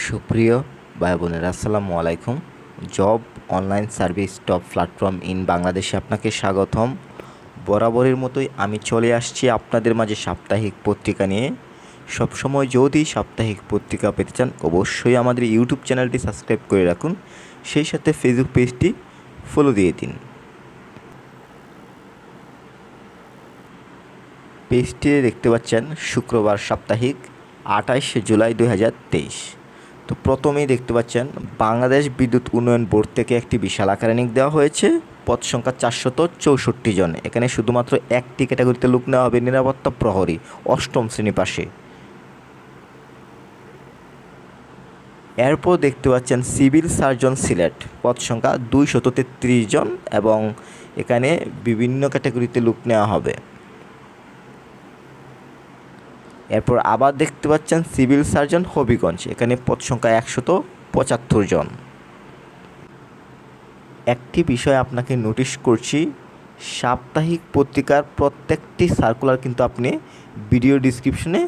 সুপ্রিয় ভাই বোনেরা, আসসালামু আলাইকুম। Job online service top platform in বাংলাদেশে আপনাকে স্বাগতম। বরাবরের মতোই আমি চলে আসছি আপনাদের মাঝে সাপ্তাহিক পত্রিকা নিয়ে। সবসময় যদি সাপ্তাহিক পত্রিকা পেতে চান, অবশ্যই আমাদের ইউটিউব চ্যানেলটি সাবস্ক্রাইব করে রাখুন। সেই সাথে ফেসবুক পেজটি ফলো দিয়ে দিন। পেজটি দেখতে পাচ্ছেন, শুক্রবার সাপ্তাহিক আঠাইশে জুলাই দু হাজার তেইশ। তো প্রথমেই দেখতে পাচ্ছেন বাংলাদেশ বিদ্যুৎ উন্নয়ন বোর্ড থেকে একটি বিশাল আকারে নিক দেওয়া হয়েছে। পদ সংখ্যা চারশত চৌষট্টি জন। এখানে শুধুমাত্র একটি ক্যাটাগরিতে লোক নেওয়া হবে, নিরাপত্তা প্রহরী, অষ্টম শ্রেণি পাশে। এরপর দেখতে পাচ্ছেন সিভিল সার্জন সিলেট। পদ সংখ্যা দুইশত জন এবং এখানে বিভিন্ন ক্যাটাগরিতে লোক নেওয়া হবে। এরপর আবার দেখতে পাচ্ছেন সিভিল সার্জন হবিগঞ্জ। এখানে পদ সংখ্যা একশত পঁচাত্তর জন। একটি বিষয় আপনাকে নোটিশ করছি, সাপ্তাহিক পত্রিকার প্রত্যেকটি সার্কুলার কিন্তু আপনি ভিডিও ডিসক্রিপশনে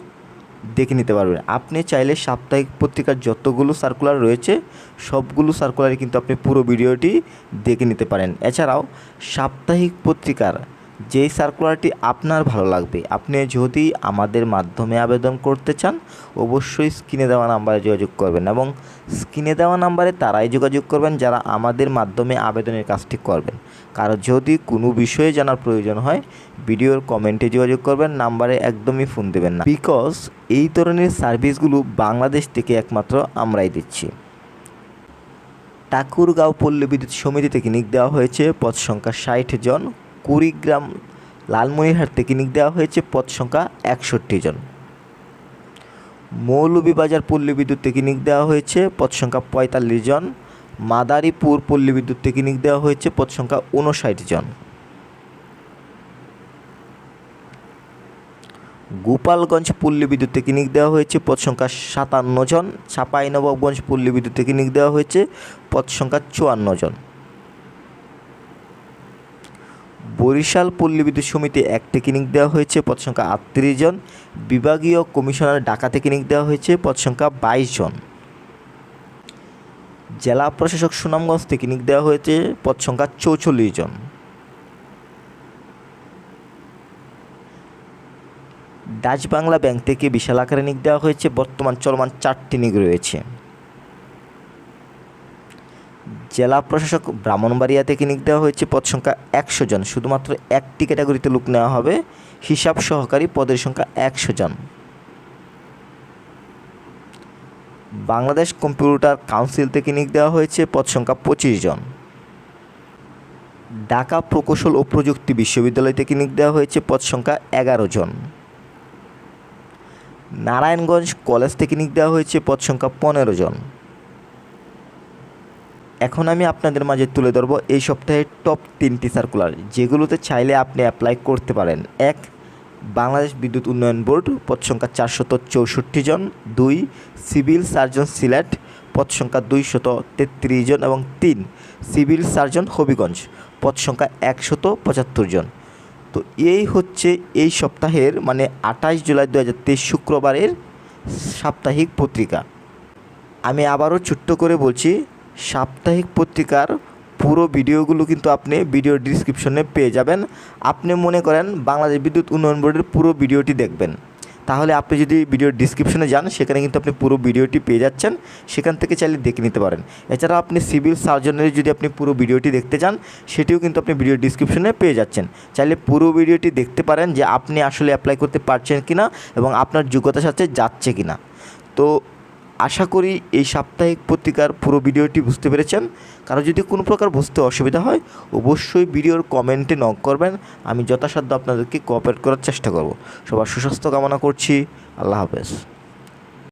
দেখে নিতে পারবেন। আপনি চাইলে সাপ্তাহিক পত্রিকার যতগুলো সার্কুলার রয়েছে, সবগুলো সার্কুলারই কিন্তু আপনি পুরো ভিডিওটি দেখে নিতে পারেন। এছাড়াও সাপ্তাহিক পত্রিকার যেই সার্কুলারটি আপনার ভালো লাগবে, আপনি যদি আমাদের মাধ্যমে আবেদন করতে চান, অবশ্যই স্ক্রিনে দেওয়া নাম্বারে যোগাযোগ করবেন এবং স্ক্রিনে দেওয়া নাম্বারে তারাই যোগাযোগ করবেন যারা আমাদের মাধ্যমে আবেদনের কাজটি করবেন। কারণ যদি কোনো বিষয়ে জানার প্রয়োজন হয়, ভিডিওর কমেন্টে যোগাযোগ করবেন নাম্বারে একদমই ফোন দেবেন না। বিকজ এই ধরনের সার্ভিসগুলো বাংলাদেশ থেকে একমাত্র আমরাই দিচ্ছি। ঠাকুরগাঁও পল্লী বিদ্যুৎ সমিতি থেকে নিক দেওয়া হয়েছে, পদ সংখ্যা ষাট জন। কুড়িগ্রাম লালমনিরহাট থেকে নিক দেওয়া হয়েছে পদ সংখ্যা একষট্টি জন। মৌলভীবাজার পল্লী বিদ্যুৎ থেকে নিক দেওয়া হয়েছে পদ সংখ্যা পঁয়তাল্লিশ জন। মাদারীপুর পল্লী বিদ্যুৎ থেকে নিক দেওয়া হয়েছে পদ সংখ্যা উনষাট জন। গোপালগঞ্জ পল্লী বিদ্যুৎ থেকে নিক দেওয়া হয়েছে পদ সংখ্যা সাতান্ন জন। চাঁপাইনবাবগঞ্জ পল্লী বিদ্যুৎ থেকে নিক দেওয়া হয়েছে পদ সংখ্যা চুয়ান্ন জন। বরিশাল পল্লী বিদ্যুৎ সমিতি এক থেকে নিক দেওয়া হয়েছে, পদ সংখ্যা আটত্রিশ জন। বিভাগীয় কমিশনার ঢাকা থেকে নিক দেওয়া হয়েছে, পদ সংখ্যা বাইশ জন। জেলা প্রশাসক সুনামগঞ্জ থেকে নিক দেওয়া হয়েছে, পদ সংখ্যা চৌচল্লিশ জন। ডাচ বাংলা ব্যাংক থেকে বিশাল আকারে নিক দেওয়া হয়েছে, বর্তমান চলমান চারটি নিক রয়েছে। জেলা প্রশাসক ব্রাহ্মণবাড়িয়া থেকে নিক দেওয়া হয়েছে। পদ সংখ্যা একশো জন। শুধুমাত্র একটি ক্যাটাগরিতে লোক নেওয়া হবে। হিসাব সহকারী পদের সংখ্যা একশো জন। বাংলাদেশ কম্পিউটার কাউন্সিল থেকে নিক দেওয়া হয়েছে। পদ সংখ্যা পঁচিশ জন। ঢাকা প্রকৌশল ও প্রযুক্তি বিশ্ববিদ্যালয় থেকে নিক দেওয়া হয়েছে। পদ সংখ্যা এগারো জন। নারায়ণগঞ্জ কলেজ থেকে নিক দেওয়া হয়েছে। পদ সংখ্যা পনেরো জন। এখন আমি আপনাদের মাঝে তুলে ধরব এই সপ্তাহের টপ তিনটি সার্কুলার যেগুলোতে চাইলে আপনি অ্যাপ্লাই করতে পারেন। এক, বাংলাদেশ বিদ্যুৎ উন্নয়ন বোর্ড, পদ সংখ্যা চারশত চৌষট্টি জন। দুই, সিভিল সার্জন সিলেট, পদ সংখ্যা দুইশত তেত্রিশ জন। এবং তিন, সিভিল সার্জন হবিগঞ্জ, পদ সংখ্যা একশত পঁচাত্তর জন। তো এই হচ্ছে এই সপ্তাহের মানে আঠাশ জুলাই দু হাজার তেইশ শুক্রবারের সাপ্তাহিক পত্রিকা। আমি আবারও ছোট্ট করে বলছি সাপ্তাহিক পত্রিকার পুরো ভিডিওগুলো কিন্তু আপনি ভিডিও ডিসক্রিপশনে পেয়ে যাবেন। আপনি মনে করেন বাংলাদেশ বিদ্যুৎ উন্নয়ন বোর্ডের পুরো ভিডিওটি দেখবেন। তাহলে আপনি যদি ভিডিও ডিসক্রিপশনে যান, সেখানে কিন্তু আপনি পুরো ভিডিওটি পেয়ে যাচ্ছেন। সেখান থেকে চাইলে দেখে নিতে পারেন। এছাড়া আপনি সিভিল সার্জনের যদি আপনি পুরো ভিডিওটি দেখতে চান, সেটিও কিন্তু আপনি ভিডিও ডিসক্রিপশনে পেয়ে যাচ্ছেন। চাইলে পুরো ভিডিওটি দেখতে পারেন যে আপনি আসলে অ্যাপ্লাই করতে পারছেন কিনা এবং আপনার যোগ্যতার সাথে যাচ্ছে কিনা। তো আশা করি এই সাপ্তাহিক পত্রিকার পুরো ভিডিওটি বুঝতে পেরেছেন। কারও যদি কোনো প্রকার বুঝতে অসুবিধা হয়, অবশ্যই ভিডিওর কমেন্টে নক করবেন। আমি যথাসাধ্য আপনাদেরকে কোঅপারেট করার চেষ্টা করব। সবার সুস্বাস্থ্য কামনা করছি। আল্লাহ হাফেজ।